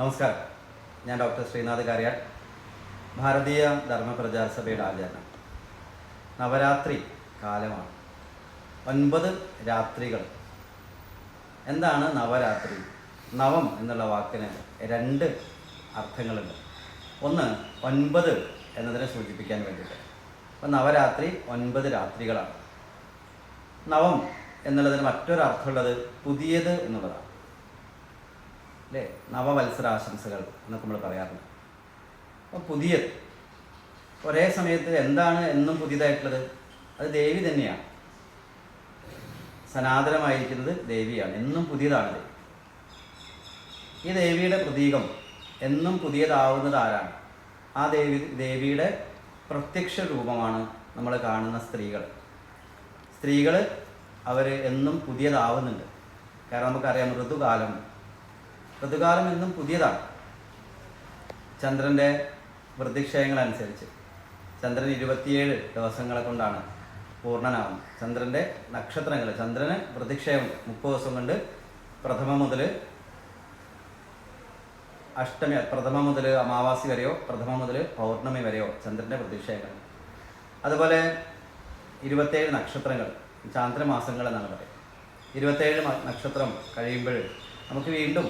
നമസ്കാരം. ഞാൻ ഡോക്ടർ ശ്രീനാഥ് കാര്യാട്ട് ഭാരതീയ ധർമ്മ സഭയുടെ ആചാരണം നവരാത്രി കാലമാണ്. ഒൻപത് രാത്രികൾ. എന്താണ് നവരാത്രി? നവം എന്നുള്ള വാക്കിന് രണ്ട് അർത്ഥങ്ങളുണ്ട്. ഒന്ന് ഒൻപത് എന്നതിനെ സൂചിപ്പിക്കാൻ വേണ്ടിയിട്ട്. അപ്പം നവരാത്രി ഒൻപത് രാത്രികളാണ്. നവം എന്നുള്ളതിന് മറ്റൊരു അർത്ഥമുള്ളത് പുതിയത് എന്നുള്ളതാണ്. അല്ലേ നവവത്സരാശംസകൾ എന്നൊക്കെ നമ്മൾ പറയാറുണ്ട്. അപ്പം പുതിയത്. ഒരേ സമയത്ത് എന്താണ് എന്നും പുതിയതായിട്ടുള്ളത്? അത് ദേവി തന്നെയാണ്. സനാതനമായിരിക്കുന്നത് ദേവിയാണ്. എന്നും പുതിയതാണ് ഈ ദേവിയുടെ പ്രതീകം എന്നും പുതിയതാവുന്നത് ആരാണ്? ആ ദേവി ദേവിയുടെ പ്രത്യക്ഷ രൂപമാണ് നമ്മൾ കാണുന്ന സ്ത്രീകൾ. സ്ത്രീകൾ അവർ എന്നും പുതിയതാവുന്നുണ്ട്. കാരണം നമുക്കറിയാം ഋതുകാലം ഋതുകാലം എന്നും പുതിയതാണ്. ചന്ദ്രന്റെ വൃദ്ധിക്ഷയങ്ങളനുസരിച്ച് ചന്ദ്രൻ ഇരുപത്തിയേഴ് ദിവസങ്ങളെ കൊണ്ടാണ് പൂർണനാവുന്നത്. ചന്ദ്രന്റെ നക്ഷത്രങ്ങൾ ചന്ദ്രന് വൃദ്ധിക്ഷയം മുപ്പത് ദിവസം കൊണ്ട് പ്രഥമ മുതൽ അഷ്ടമി പ്രഥമ മുതൽ അമാവാസി വരെയോ പ്രഥമ മുതൽ പൗർണമി വരെയോ ചന്ദ്രന്റെ പ്രതീക്ഷയങ്ങൾ അതുപോലെ ഇരുപത്തേഴ് നക്ഷത്രങ്ങൾ ചാന്ദ്രമാസങ്ങൾ എന്നാണ് പറയുന്നത്. ഇരുപത്തേഴ് നക്ഷത്രം കഴിയുമ്പോൾ നമുക്ക് വീണ്ടും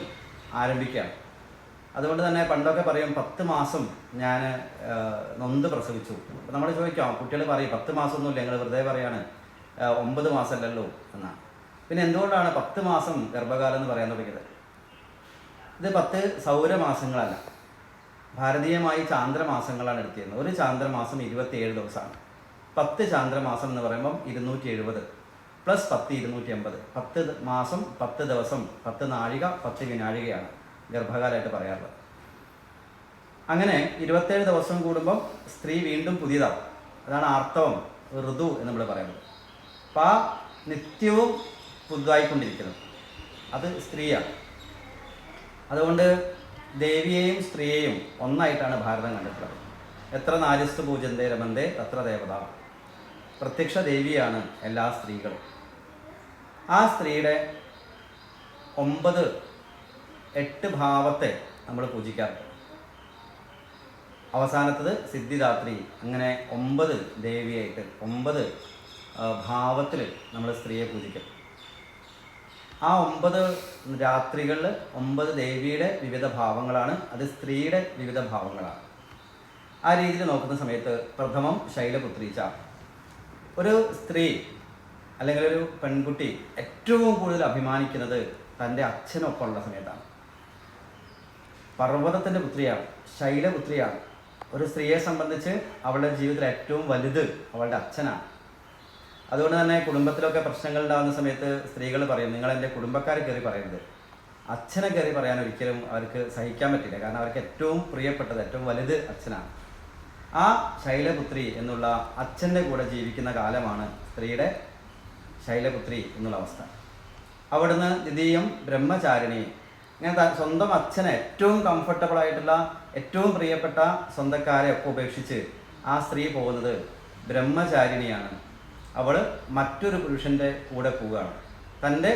ആരംഭിക്കാം. അതുകൊണ്ട് തന്നെ പണ്ടൊക്കെ പറയും പത്ത് മാസം ഞാൻ നൊന്ത് പ്രസവിച്ചു. നമ്മൾ ചോദിക്കാം കുട്ടികൾ പറയും പത്ത് മാസമൊന്നുമില്ല ഞങ്ങൾ വെറുതെ പറയാണ് ഒമ്പത് മാസമല്ലല്ലോ എന്നാണ് പിന്നെ എന്തുകൊണ്ടാണ് പത്ത് മാസം ഗർഭകാലം എന്ന് പറയാൻ തുടങ്ങിയത്? ഇത് പത്ത് സൗരമാസങ്ങളല്ല. ഭാരതീയമായി ചാന്ദ്രമാസങ്ങളാണ് എടുത്തിരുന്നത്. ഒരു ചാന്ദ്രമാസം ഇരുപത്തിയേഴ് ദിവസമാണ്. പത്ത് ചാന്ദ്രമാസം എന്ന് പറയുമ്പം ഇരുന്നൂറ്റി എഴുപത് പ്ലസ് പത്ത് ഇരുന്നൂറ്റി അമ്പത് പത്ത് മാസം പത്ത് ദിവസം പത്ത് നാഴിക പത്ത് വിനാഴികയാണ് ഗർഭകാലമായിട്ട് പറയാറുള്ളത്. അങ്ങനെ ഇരുപത്തേഴ് ദിവസം കൂടുമ്പം സ്ത്രീ വീണ്ടും പുതിയതാവും. അതാണ് ആർത്തവം ഋതു എന്ന് നമ്മൾ പറയുന്നത്. അപ്പം ആ നിത്യവും പുതുതായിക്കൊണ്ടിരിക്കുന്നത് അത് സ്ത്രീയാണ്. അതുകൊണ്ട് ദേവിയെയും സ്ത്രീയെയും ഒന്നായിട്ടാണ് ഭാരതം കണ്ടിട്ടുള്ളത് എത്ര നാര്യസ്തു പൂജന്തേ രമന്തേ തത്ര ദേവത. പ്രത്യക്ഷ ദേവിയാണ് എല്ലാ സ്ത്രീകളും. ആ സ്ത്രീയുടെ ഒമ്പത് എട്ട് ഭാവത്തെ നമ്മൾ പൂജിക്കാറുണ്ട് അവസാനത്തത് സിദ്ധിദാത്രി. അങ്ങനെ ഒമ്പത് ദേവിയായിട്ട് ഒമ്പത് ഭാവത്തിൽ നമ്മൾ സ്ത്രീയെ പൂജിക്കും. ആ ഒമ്പത് രാത്രികളിൽ ഒമ്പത് ദേവിയുടെ വിവിധ ഭാവങ്ങളാണ്. അത് സ്ത്രീയുടെ വിവിധ ഭാവങ്ങളാണ്. ആ രീതിയിൽ നോക്കുന്ന സമയത്ത് പ്രഥമം ശൈലപുത്രീച്ച. ഒരു സ്ത്രീ അല്ലെങ്കിൽ ഒരു പെൺകുട്ടി ഏറ്റവും കൂടുതൽ അഭിമാനിക്കുന്നത് തന്റെ അച്ഛനൊപ്പമുള്ള സമയത്താണ്. പർവതത്തിന്റെ പുത്രിയാണ് ശൈലപുത്രിയാണ് ഒരു സ്ത്രീയെ സംബന്ധിച്ച് അവളുടെ ജീവിതത്തിൽ ഏറ്റവും വലുത് അവളുടെ അച്ഛനാണ്. അതുകൊണ്ട് തന്നെ കുടുംബത്തിലൊക്കെ പ്രശ്നങ്ങൾ ഉണ്ടാകുന്ന സമയത്ത് സ്ത്രീകൾ പറയും നിങ്ങൾ എന്റെ കുടുംബക്കാരെ കയറി പറയരുത്. അച്ഛനെ കയറി പറയാൻ ഒരിക്കലും അവർക്ക് സഹിക്കാൻ പറ്റില്ല. കാരണം അവർക്ക് ഏറ്റവും പ്രിയപ്പെട്ടത് ഏറ്റവും വലുത് അച്ഛനാണ്. ആ ശൈലപുത്രി എന്നുള്ള അച്ഛന്റെ കൂടെ ജീവിക്കുന്ന കാലമാണ് സ്ത്രീയുടെ ശൈലപുത്രി എന്നുള്ള അവസ്ഥ. അവിടുന്ന് ദ്വിതീയം ബ്രഹ്മചാരിണി. ഇങ്ങനെ സ്വന്തം അച്ഛനെ ഏറ്റവും കംഫർട്ടബിൾ ആയിട്ടുള്ള ഏറ്റവും പ്രിയപ്പെട്ട സ്വന്തക്കാരെ ഒക്കെ ഉപേക്ഷിച്ച് ആ സ്ത്രീ പോകുന്നത് ബ്രഹ്മചാരിണിയാണ്. അവൾ മറ്റൊരു പുരുഷന്റെ കൂടെ പോവുകയാണ്. തന്റെ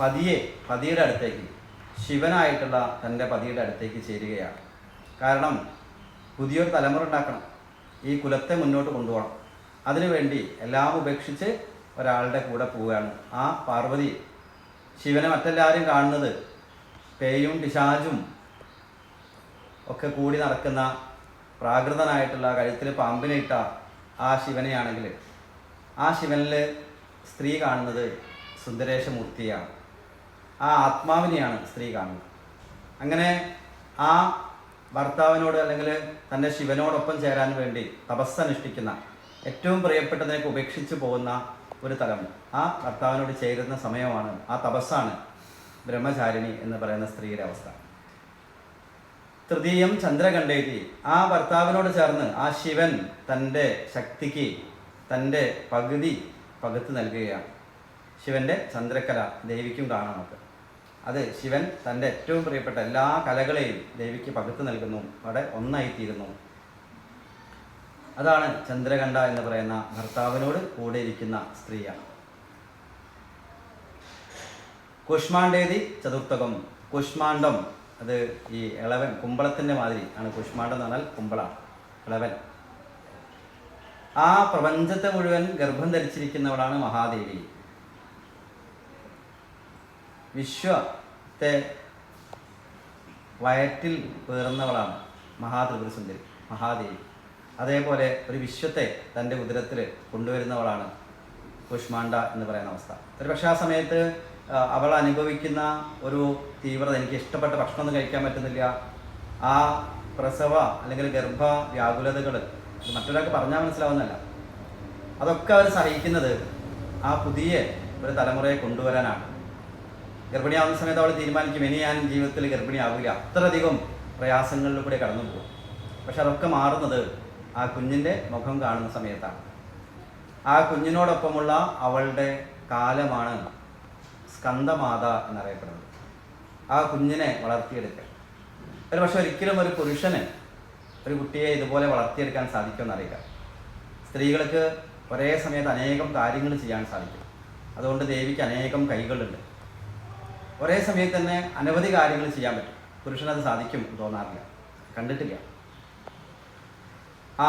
പതിയെ പതിയുടെ അടുത്തേക്ക് ശിവനായിട്ടുള്ള തന്റെ പതിയുടെ അടുത്തേക്ക് ചേരുകയാണ്. കാരണം പുതിയൊരു തലമുറ ഉണ്ടാക്കണം. ഈ കുലത്തെ മുന്നോട്ട് കൊണ്ടുപോകണം. അതിനുവേണ്ടി എല്ലാം ഉപേക്ഷിച്ച് ഒരാളുടെ കൂടെ പോവുകയാണ്. ആ പാർവതി ശിവനെ മറ്റെല്ലാവരും കാണുന്നത് പേയും ഡിഷാജും ഒക്കെ കൂടി നടക്കുന്ന പ്രാകൃതനായിട്ടുള്ള കഴുത്തിൽ പാമ്പിനെ ഇട്ട ആ ശിവനെയാണെങ്കിൽ ആ ശിവനിൽ സ്ത്രീ കാണുന്നത് സുന്ദരേശമൂർത്തിയാണ്. ആ ആത്മാവിനെയാണ് സ്ത്രീ കാണുന്നത്. അങ്ങനെ ആ ഭർത്താവിനോട് അല്ലെങ്കിൽ തന്റെ ശിവനോടൊപ്പം ചേരാൻ വേണ്ടി തപസ്സനുഷ്ഠിക്കുന്ന ഏറ്റവും പ്രിയപ്പെട്ടതിനൊക്കെ ഉപേക്ഷിച്ച് പോകുന്ന ഒരു തലം. ആ ഭർത്താവിനോട് ചേരുന്ന സമയമാണ് ആ തപസ്സാണ് ബ്രഹ്മചാരിണി എന്ന് പറയുന്ന സ്ത്രീയുടെ അവസ്ഥ. തൃതീയം ചന്ദ്രകണ്ഠേതി ആ ഭർത്താവിനോട് ചേർന്ന് ആ ശിവൻ തന്റെ ശക്തിക്ക് തന്റെ പകുതി പകുത്ത് നൽകുകയാണ്. ശിവന്റെ ചന്ദ്രക്കല ദേവിക്കും കാണാം നമുക്ക് അത് ശിവൻ തന്റെ ഏറ്റവും പ്രിയപ്പെട്ട എല്ലാ കലകളെയും ദേവിക്ക് പകുത്ത് നൽകുന്നു അവിടെ ഒന്നായിത്തീരുന്നു. അതാണ് ചന്ദ്രകണ്ഠ എന്ന് പറയുന്ന ഭർത്താവിനോട് കൂടെ ഇരിക്കുന്ന സ്ത്രീയാണ്. കുഷ്മാണ്ഡേതി ചതുർത്ഥകം. കുഷ്മാണ്ഡം അത് ഈ ഇളവൻ കുമ്പളത്തിന്റെ മാതിരി ആണ്. കുഷ്മാണ്ഡം എന്ന് പറഞ്ഞാൽ കുമ്പളാണ് ഇളവൻ ആ പ്രപഞ്ചത്തെ മുഴുവൻ ഗർഭം ധരിച്ചിരിക്കുന്നവളാണ് മഹാദേവി. വിശ്വത്തെ വയറ്റിൽ പേർന്നവളാണ് മഹാത്രിപുരസുന്ദരി മഹാദേവി. അതേപോലെ ഒരു വിശ്വത്തെ തന്റെ ഉദരത്തിൽ കൊണ്ടുവരുന്നവളാണ് കുഷ്മാണ്ട എന്ന് പറയുന്ന അവസ്ഥ. ഒരു പക്ഷേ ആ സമയത്ത് അവൾ അനുഭവിക്കുന്ന ഒരു തീവ്രത എനിക്ക് ഇഷ്ടപ്പെട്ട ഭക്ഷണമൊന്നും കഴിക്കാൻ പറ്റുന്നില്ല. ആ പ്രസവ അല്ലെങ്കിൽ ഗർഭ വ്യാകുലതകൾ മറ്റൊരാൾക്ക് പറഞ്ഞാൽ മനസ്സിലാവുന്നല്ല അതൊക്കെ അവർ സഹിക്കുന്നത് ആ പുതിയ ഒരു തലമുറയെ കൊണ്ടുവരാനാണ്. ഗർഭിണിയാവുന്ന സമയത്ത് അവൾ തീരുമാനിക്കും ഇനി ഞാൻ ജീവിതത്തിൽ ഗർഭിണിയാവില്ല അത്രയധികം പ്രയാസങ്ങളിലൂടെ കടന്നു പോകും പക്ഷെ അതൊക്കെ മാറുന്നത് ആ കുഞ്ഞിന്റെ മുഖം കാണുന്ന സമയത്താണ്. ആ കുഞ്ഞിനോടൊപ്പമുള്ള അവളുടെ കാലമാണ് സ്കന്ദമാത എന്നറിയപ്പെടുന്നത്. ആ കുഞ്ഞിനെ വളർത്തിയെടുക്കൽ. ഒരു പക്ഷെ ഒരിക്കലും ഒരു പുരുഷന് ഒരു കുട്ടിയെ ഇതുപോലെ വളർത്തിയെടുക്കാൻ സാധിക്കുമെന്നറിയില്ല സ്ത്രീകൾക്ക് ഒരേ സമയത്ത് അനേകം കാര്യങ്ങൾ ചെയ്യാൻ സാധിക്കും. അതുകൊണ്ട് ദേവിക്ക് അനേകം കൈകളുണ്ട്. ഒരേ സമയത്ത് തന്നെ അനവധി കാര്യങ്ങൾ ചെയ്യാൻ പറ്റും. പുരുഷനത് സാധിക്കും തോന്നാറില്ല. കണ്ടിട്ടില്ല. ആ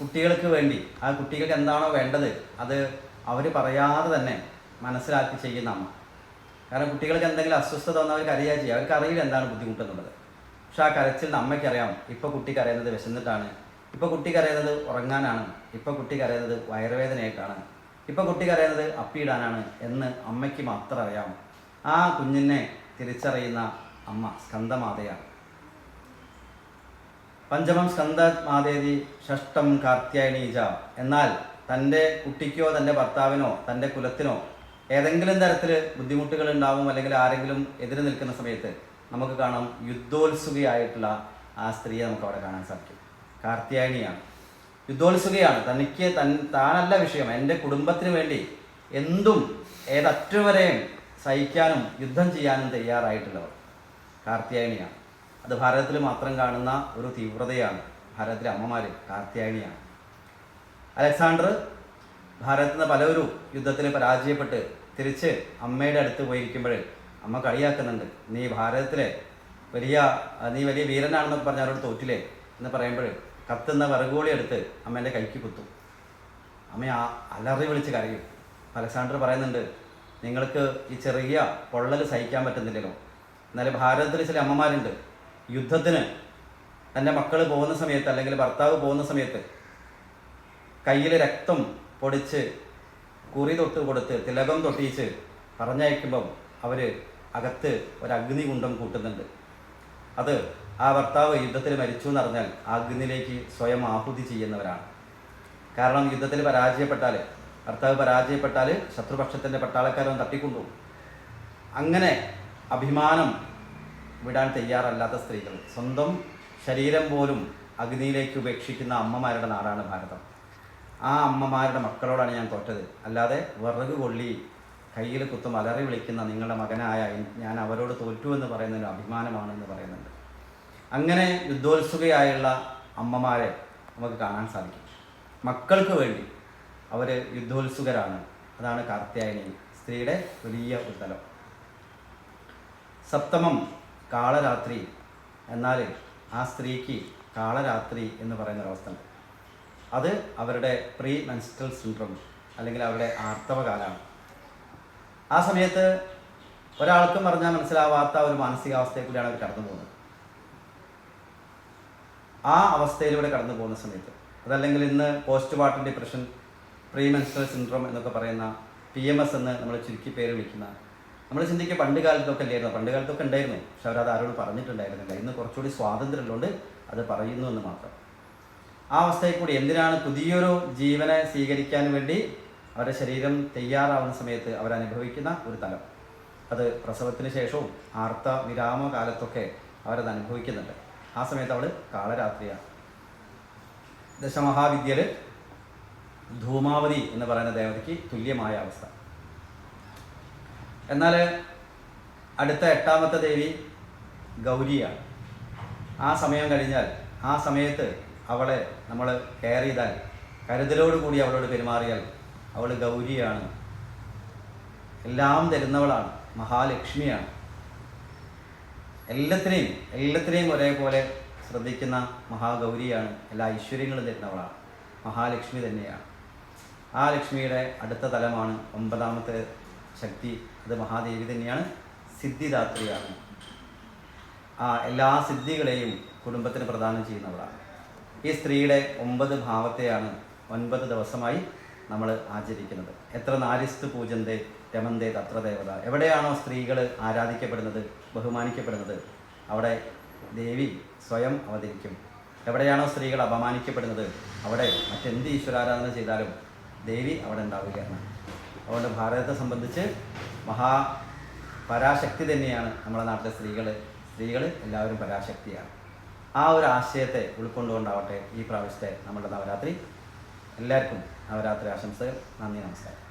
കുട്ടികൾക്ക് വേണ്ടി ആ കുട്ടികൾക്ക് എന്താണോ വേണ്ടത് അത് അവർ പറയാതെ തന്നെ മനസ്സിലാക്കി ചെയ്യുന്ന അമ്മ. കാരണം കുട്ടികൾക്ക് എന്തെങ്കിലും അസ്വസ്ഥത വന്നാൽ അവർക്ക് അറിയാ ചെയ്യുക അവർക്ക് അറിയില്ല എന്താണ് ബുദ്ധിമുട്ടെന്നുള്ളത്. പക്ഷെ ആ കരച്ചിലിന് അമ്മയ്ക്കറിയാം ഇപ്പോൾ കുട്ടി കരയുന്നത് വിശന്നിട്ടാണ്. ഇപ്പോൾ കുട്ടി കരയുന്നത് ഉറങ്ങാനാണ്. ഇപ്പോൾ കുട്ടി കരയുന്നത് വയറുവേദനയായിട്ടാണ് ഇപ്പോൾ കുട്ടി കരയുന്നത് അപ്പിയിടാനാണ് എന്ന് അമ്മയ്ക്ക് മാത്രം അറിയാം. ആ കുഞ്ഞിനെ തിരിച്ചറിയുന്ന അമ്മ സ്കന്ദമാതയാണ് പഞ്ചമം സ്കന്ദ മാതേവി ഷഷ്ടം കാർത്യായണീജ എന്നാൽ തന്റെ കുട്ടിക്കോ തന്റെ ഭർത്താവിനോ തന്റെ കുലത്തിനോ ഏതെങ്കിലും തരത്തിൽ ബുദ്ധിമുട്ടുകൾ ഉണ്ടാവും അല്ലെങ്കിൽ ആരെങ്കിലും എതിര് നിൽക്കുന്ന സമയത്ത് നമുക്ക് കാണാം യുദ്ധോത്സുകയായിട്ടുള്ള ആ സ്ത്രീയെ നമുക്ക് അവിടെ കാണാൻ സാധിക്കും. കാർത്യായണിയാണ് യുദ്ധോത്സുകയാണ്. തനിക്ക് തൻ താനല്ല വിഷയം. എന്റെ കുടുംബത്തിന് വേണ്ടി എന്തും ഏതറ്റുവരെയും സഹിക്കാനും യുദ്ധം ചെയ്യാനും തയ്യാറായിട്ടുള്ളവർ കാർത്യായനിയാണ്. അത് ഭാരതത്തിൽ മാത്രം കാണുന്ന ഒരു തീവ്രതയാണ്. ഭാരതത്തിലെ അമ്മമാര് കാർത്യായനിയാണ്. അലക്സാണ്ടർ ഭാരതത്തിൽ നിന്ന് പലവരും യുദ്ധത്തിൽ പരാജയപ്പെട്ട് തിരിച്ച് അമ്മയുടെ അടുത്ത് പോയിരിക്കുമ്പോൾ അമ്മ കളിയാക്കുന്നുണ്ട് നീ ഭാരതത്തിലെ വലിയ നീ വലിയ വീരനാണെന്നൊക്കെ പറഞ്ഞ അവരോട് തോറ്റില്ലേ? എന്ന് പറയുമ്പോൾ കത്തുന്ന വിറകോളി എടുത്ത് അമ്മേന്റെ കൈക്ക് കുത്തും. അമ്മ അലറി വിളിച്ച് കരയും. അലക്സാണ്ടർ പറയുന്നുണ്ട് നിങ്ങൾക്ക് ഈ ചെറിയ പൊള്ളൽ സഹിക്കാൻ പറ്റുന്നില്ലല്ലോ. എന്നാലും ഭാരതത്തിൽ ചില അമ്മമാരുണ്ട്. യുദ്ധത്തിന് തന്റെ മക്കൾ പോകുന്ന സമയത്ത് അല്ലെങ്കിൽ ഭർത്താവ് പോകുന്ന സമയത്ത് കയ്യിൽ രക്തം പൊടിച്ച് കുറി തൊട്ട് കൊടുത്ത് തിലകം തൊട്ടിച്ച് പറഞ്ഞയക്കുമ്പം അവർ അകത്ത് ഒരു അഗ്നികുണ്ഡം കൂട്ടുന്നുണ്ട്. അത് ആ ഭർത്താവ് യുദ്ധത്തിൽ മരിച്ചു എന്നറിഞ്ഞാൽ ആ അഗ്നിയിലേക്ക് സ്വയം ആഹുതി ചെയ്യുന്നവരാണ്. കാരണം യുദ്ധത്തിൽ പരാജയപ്പെട്ടാൽ ഭർത്താവ് പരാജയപ്പെട്ടാൽ ശത്രുപക്ഷത്തിന്റെ പട്ടാളക്കാരൻ തട്ടിക്കൊണ്ടുപോകും. അങ്ങനെ അഭിമാനം വിടാൻ തയ്യാറല്ലാത്ത സ്ത്രീകൾ. സ്വന്തം ശരീരം പോലും അഗ്നിയിലേക്ക് ഉപേക്ഷിക്കുന്ന അമ്മമാരുടെ നാടാണ് ഭാരതം. ആ അമ്മമാരുടെ മക്കളോടാണ് ഞാൻ തോറ്റത്. അല്ലാതെ വിറക് കൊള്ളി കയ്യിൽ കുത്തും അലറി വിളിക്കുന്ന നിങ്ങളുടെ മകനായ ഞാൻ അവരോട് തോറ്റു എന്ന് പറയുന്നതിന് അഭിമാനമാണ് എന്ന് പറയുന്നുണ്ട്. അങ്ങനെ യുദ്ധോത്സുകയായുള്ള അമ്മമാരെ നമുക്ക് കാണാൻ സാധിക്കും. മക്കൾക്ക് വേണ്ടി അവർ യുദ്ധോത്സുകരാണ്. അതാണ് കാർത്യായനി സ്ത്രീയുടെ വലിയ ഒരു തലം. സപ്തമം കാളരാത്രി എന്നാൽ ആ സ്ത്രീക്ക് കാളരാത്രി എന്ന് പറയുന്ന ഒരവസ്ഥ അത് അവരുടെ പ്രീ മെൻസ്ട്രൽ സിൻഡ്രോം അല്ലെങ്കിൽ അവരുടെ ആർത്തവകാലമാണ്. ആ സമയത്ത് ഒരാൾക്കും പറഞ്ഞാൽ മനസ്സിലാവാത്ത ഒരു മാനസികാവസ്ഥയെ കൂടിയാണ് അവർ കടന്നു പോകുന്നത്. ആ അവസ്ഥയിലൂടെ കടന്നു പോകുന്ന സമയത്ത് അതല്ലെങ്കിൽ ഇന്ന് postpartum depression pre menstrual syndrome എന്നൊക്കെ പറയുന്ന പി എം എസ് എന്ന് നമ്മൾ ചുരുക്കി പേര് വിളിക്കുന്ന നമ്മൾ ചിന്തിക്കുക പണ്ട് കാലത്തൊക്കെ അല്ലായിരുന്നു. പണ്ട് കാലത്തൊക്കെ ഉണ്ടായിരുന്നു. പക്ഷെ അവരത് ആരോട് പറഞ്ഞിട്ടുണ്ടായിരുന്നില്ല. ഇന്ന് കുറച്ചുകൂടി സ്വാതന്ത്ര്യമുള്ളതുകൊണ്ട് അത് പറയുന്നു എന്ന് മാത്രം. ആ അവസ്ഥയിൽ കൂടി എന്തിനാണ് പുതിയൊരു ജീവനെ സ്വീകരിക്കാൻ വേണ്ടി അവരുടെ ശരീരം തയ്യാറാവുന്ന സമയത്ത് അവരനുഭവിക്കുന്ന ഒരു തലം? അത് പ്രസവത്തിന് ശേഷവും ആർത്ത വിരാമ കാലത്തൊക്കെ അവരത് അനുഭവിക്കുന്നുണ്ട്. ആ സമയത്ത് അവൾ കാളരാത്രിയാണ്. ദശമഹാവിദ്യയിൽ ധൂമാവതി എന്ന് പറയുന്ന ദേവതയ്ക്ക് തുല്യമായ അവസ്ഥ. എന്നാൽ അടുത്ത എട്ടാമത്തെ ദേവി ഗൗരിയാണ്. ആ സമയം കഴിഞ്ഞാൽ ആ സമയത്ത് അവളെ നമ്മൾ കെയർ ചെയ്താൽ കരുതലോടുകൂടി അവളോട് പെരുമാറിയാൽ അവൾ ഗൗരിയാണ്. എല്ലാം തരുന്നവളാണ് മഹാലക്ഷ്മിയാണ്. എല്ലാത്തിനെയും എല്ലാത്തിനെയും ഒരേപോലെ ശ്രദ്ധിക്കുന്ന മഹാഗൗരിയാണ് എല്ലാ ഐശ്വര്യങ്ങളും തരുന്നവളാണ് മഹാലക്ഷ്മി തന്നെയാണ്. ആ ലക്ഷ്മിയുടെ അടുത്ത തലമാണ് ഒമ്പതാമത്തെ ശക്തി അത് മഹാദേവി തന്നെയാണ് സിദ്ധിദാത്രിയാണ്. ആ എല്ലാ സിദ്ധികളെയും കുടുംബത്തിന് പ്രദാനം ചെയ്യുന്നവളാണ്. ഈ സ്ത്രീയുടെ ഒമ്പത് ഭാവത്തെയാണ് ഒൻപത് ദിവസമായി നമ്മൾ ആചരിക്കുന്നത്. എത്ര നാരിസ്തു പൂജന്തേ രമന്തേ തത്ര ദേവത എവിടെയാണോ സ്ത്രീകൾ ആരാധിക്കപ്പെടുന്നത് ബഹുമാനിക്കപ്പെടുന്നത് അവിടെ ദേവി സ്വയം അവതരിക്കും. എവിടെയാണോ സ്ത്രീകൾ അപമാനിക്കപ്പെടുന്നത് അവിടെ മറ്റെന്ത് ഈശ്വരാരാധന ചെയ്താലും ദേവി അവിടെ ഉണ്ടാവുകയാണ്. അതുകൊണ്ട് ഭാരതത്തെ സംബന്ധിച്ച് മഹാ പരാശക്തി തന്നെയാണ് നമ്മുടെ നാട്ടിലെ സ്ത്രീകൾ സ്ത്രീകൾ എല്ലാവരും പരാശക്തിയാണ്. ആ ഒരു ആശയത്തെ ഉൾക്കൊണ്ടുകൊണ്ടാവട്ടെ ഈ പ്രാവശ്യത്തെ നമ്മുടെ നവരാത്രി. എല്ലാവർക്കും നവരാത്രി ആശംസകൾ. നന്ദി നമസ്കാരം.